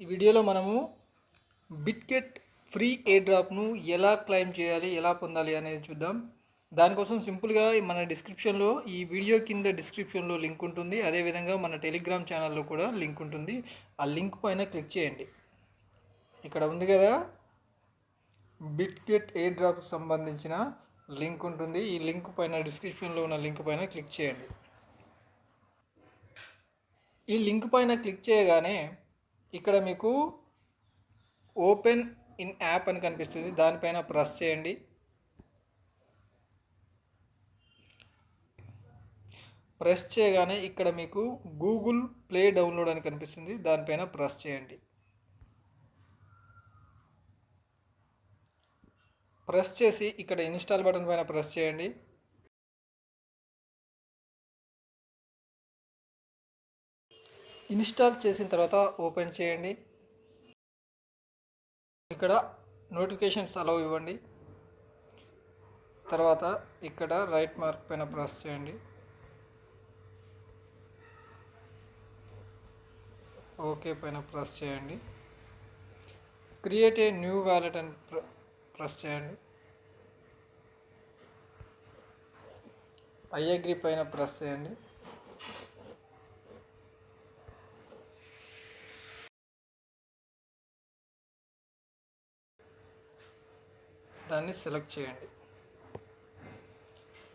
ఈ వీడియోలో మనము బిట్కెట్ ఫ్రీ ఎయిర్ డ్రాప్ను ఎలా క్లెయిమ్ చేయాలి ఎలా పొందాలి అనేది చూద్దాం. దానికోసం సింపుల్గా మన డిస్క్రిప్షన్లో ఈ వీడియో కింద డిస్క్రిప్షన్లో లింక్ ఉంటుంది. అదేవిధంగా మన టెలిగ్రామ్ ఛానల్లో కూడా లింక్ ఉంటుంది. ఆ లింక్ పైన క్లిక్ చేయండి. ఇక్కడ ఉంది కదా బిట్కెట్ ఎయిర్ డ్రాప్కి సంబంధించిన లింక్ ఉంటుంది. ఈ లింక్ పైన డిస్క్రిప్షన్లో ఉన్న లింక్ పైన క్లిక్ చేయండి. ఈ లింక్ పైన క్లిక్ చేయగానే ఇక్కడ మీకు ఓపెన్ ఇన్ యాప్ అని కనిపిస్తుంది. దానిపైన ప్రెస్ చేయండి. ప్రెస్ చేయగానే ఇక్కడ మీకు గూగుల్ ప్లే డౌన్లోడ్ అని కనిపిస్తుంది. దానిపైన ప్రెస్ చేయండి. ప్రెస్ చేసి ఇక్కడ ఇన్స్టాల్ బటన్ పైన ప్రెస్ చేయండి. ఇన్స్టాల్ చేసిన తర్వాత ఓపెన్ చేయండి. ఇక్కడ నోటిఫికేషన్స్ అలవ్ ఇవ్వండి. తర్వాత ఇక్కడ రైట్ మార్క్ పైన ప్రెస్ చేయండి. ఓకే పైన ప్రెస్ చేయండి. క్రియేట్ ఏ న్యూ వ్యాలెట్ అని ప్రెస్ చేయండి. ఐ అగ్రి పైన ప్రెస్ చేయండి. దాన్ని సెలెక్ట్ చేయండి.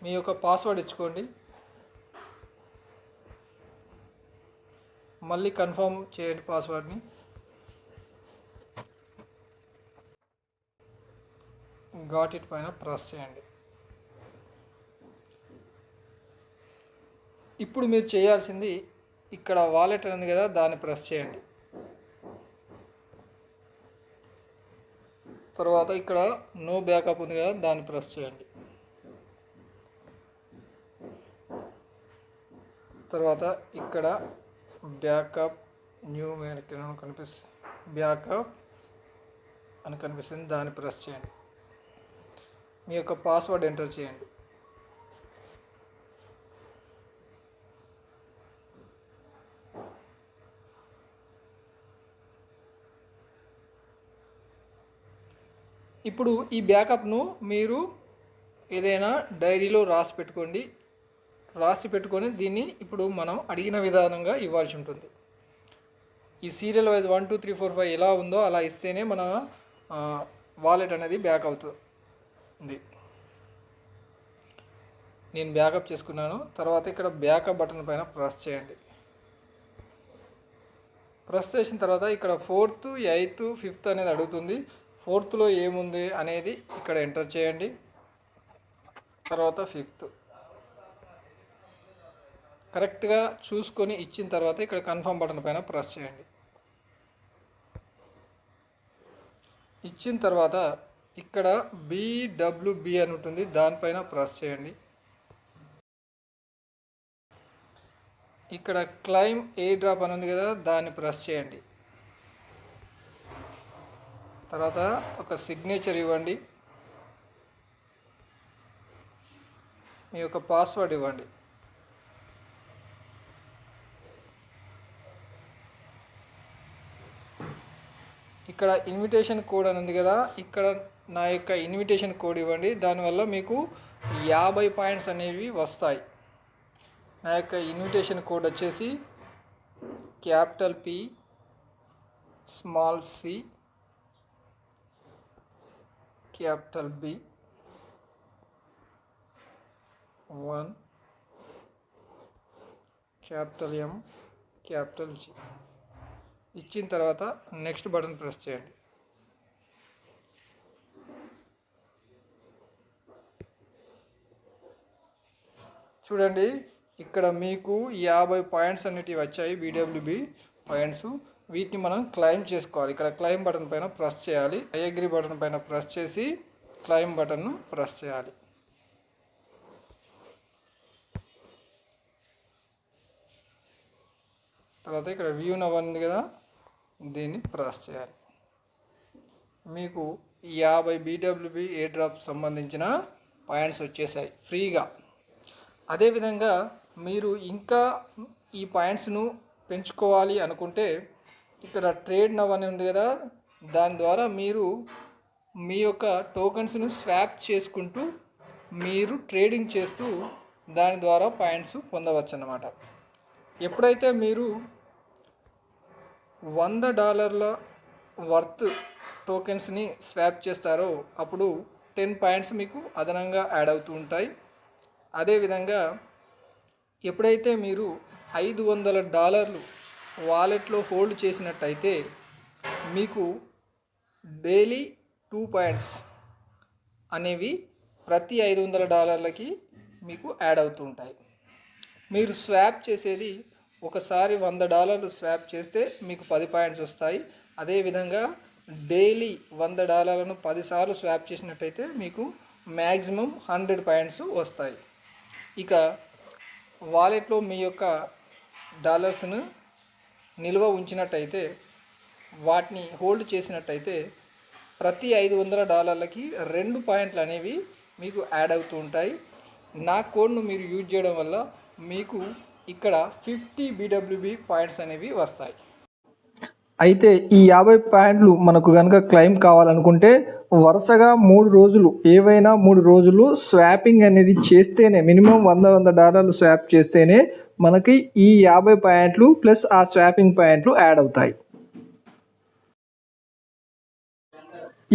మీ యొక్క పాస్వర్డ్ ఇచ్చుకోండి. మళ్ళీ కన్ఫర్మ్ చేయండి పాస్వర్డ్ని. ఘాట్ ఇట్ పైన ప్రెస్ చేయండి. ఇప్పుడు మీరు చేయాల్సింది ఇక్కడ వాలెట్ ఉంది కదా దాన్ని ప్రెస్ చేయండి. తర్వాత ఇక్కడ నో బ్యాకప్ ఉంది కదా దాన్ని ప్రెస్ చేయండి. తర్వాత ఇక్కడ బ్యాకప్ న్యూ మేరకు కనిపిస్తుంది బ్యాకప్ అని కనిపిస్తుంది దాన్ని ప్రెస్ చేయండి. మీ యొక్క పాస్వర్డ్ ఎంటర్ చేయండి. ఇప్పుడు ఈ బ్యాకప్ను మీరు ఏదైనా డైరీలో రాసి పెట్టుకోండి. రాసి పెట్టుకొని దీన్ని ఇప్పుడు మనం అడిగిన విధానంగా ఇవ్వాల్సి ఉంటుంది. ఈ serial wise one two three four five ఎలా ఉందో అలా ఇస్తేనే మన వాలెట్ అనేది బ్యాక్ అవుతుంది నేను బ్యాకప్ చేసుకున్నాను. తర్వాత ఇక్కడ బ్యాకప్ బటన్ పైన ప్రెస్ చేయండి. ప్రెస్ చేసిన తర్వాత ఇక్కడ ఫోర్త్ ఎయిత్ ఫిఫ్త్ అనేది అడుగుతుంది. ఫోర్త్లో ఏముంది అనేది ఇక్కడ ఎంటర్ చేయండి. తర్వాత ఫిఫ్త్. కరెక్ట్గా చూసుకొని ఇచ్చిన తర్వాత ఇక్కడ కన్ఫర్మ్ బటన్ పైన ప్రెస్ చేయండి. ఇచ్చిన తర్వాత ఇక్కడ బీడబ్ల్యూబి అని ఉంటుంది దానిపైన ప్రెస్ చేయండి. ఇక్కడ క్లైమ్ ఏ డ్రాప్ అని ఉంది కదా దాన్ని ప్రెస్ చేయండి. తర్వాత ఒక సిగ్నేచర్ ఇవ్వండి. మీ యొక్క పాస్వర్డ్ ఇవ్వండి. ఇక్కడ ఇన్విటేషన్ కోడ్ అని ఉంది కదా ఇక్కడ నా యొక్క ఇన్విటేషన్ కోడ్ ఇవ్వండి. దానివల్ల మీకు యాభై పాయింట్స్ అనేవి వస్తాయి. నా యొక్క ఇన్విటేషన్ కోడ్ వచ్చేసి capital P small C capital B one capital M capital G ఇచ్చిన తర్వాత నెక్స్ట్ బటన్ ప్రెస్ చేయండి. చూడండి ఇక్కడ మీకు యాభై పాయింట్స్ అనేటివి వచ్చాయి బీడబ్ల్యూబి పాయింట్స్. వీటిని మనం క్లైమ్ చేసుకోవాలి. ఇక్కడ క్లైమ్ బటన్ పైన ప్రెస్ చేయాలి. ఐ అగ్రి బటన్ పైన ప్రెస్ చేసి క్లైమ్ బటన్ను ప్రెస్ చేయాలి. తర్వాత ఇక్కడ వ్యూ నవ్ ఉంది కదా దీన్ని ప్రెస్ చేయాలి. మీకు యాభై బీడబ్ల్యూబీ ఏ డ్రాప్ సంబంధించిన పాయింట్స్ వచ్చేసాయి ఫ్రీగా. అదేవిధంగా మీరు ఇంకా ఈ పాయింట్స్ను పెంచుకోవాలి అనుకుంటే ఇక్కడ ట్రేడ్ నవ్ అని ఉంది కదా దాని ద్వారా మీరు మీ యొక్క టోకెన్స్ను స్వాప్ చేసుకుంటూ మీరు ట్రేడింగ్ చేస్తూ దాని ద్వారా పాయింట్స్ పొందవచ్చు అన్నమాట ఎప్పుడైతే మీరు వంద డాలర్ల వర్త్ టోకెన్స్ని స్వాప్ చేస్తారో అప్పుడు టెన్ పాయింట్స్ మీకు అదనంగా యాడ్ అవుతూ ఉంటాయి. అదేవిధంగా ఎప్పుడైతే మీరు ఐదు వందల డాలర్లు వాలెట్లో హోల్డ్ చేసినట్టయితే మీకు డైలీ టూ పాయింట్స్ అనేవి ప్రతి ఐదు వందల డాలర్లకి మీకు యాడ్ అవుతూ ఉంటాయి. మీరు స్వాప్ చేసేది ఒకసారి వంద డాలర్లు స్వాప్ చేస్తే మీకు పది పాయింట్స్ వస్తాయి. అదేవిధంగా డైలీ వంద డాలర్లను పదిసార్లు స్వాప్ చేసినట్టయితే మీకు మ్యాక్సిమం హండ్రెడ్ పాయింట్స్ వస్తాయి. ఇక వాలెట్లో మీ యొక్క డాలర్స్ను నిల్వ ఉంచినట్టయితే వాటిని హోల్డ్ చేసినట్టయితే ప్రతి ఐదు వందల డాలర్లకి రెండు పాయింట్లు అనేవి మీకు యాడ్ అవుతూ ఉంటాయి. నా కోడ్ను మీరు యూజ్ చేయడం వల్ల మీకు ఇక్కడ ఫిఫ్టీ బీడబ్ల్యూబీ పాయింట్స్ అనేవి వస్తాయి. అయితే ఈ యాభై పాయింట్లు మనకు కనుక క్లెయిమ్ కావాలనుకుంటే వరుసగా మూడు రోజులు ఏవైనా మూడు రోజులు స్వాపింగ్ అనేది చేస్తేనే మినిమం వంద వంద డాలర్లు స్వాప్ చేస్తేనే మనకి ఈ యాభై పాయింట్లు ప్లస్ ఆ స్వాపింగ్ పాయింట్లు యాడ్ అవుతాయి.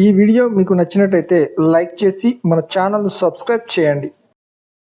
ఈ వీడియో మీకు నచ్చినట్టయితే లైక్ చేసి మన ఛానల్ను సబ్స్క్రైబ్ చేయండి.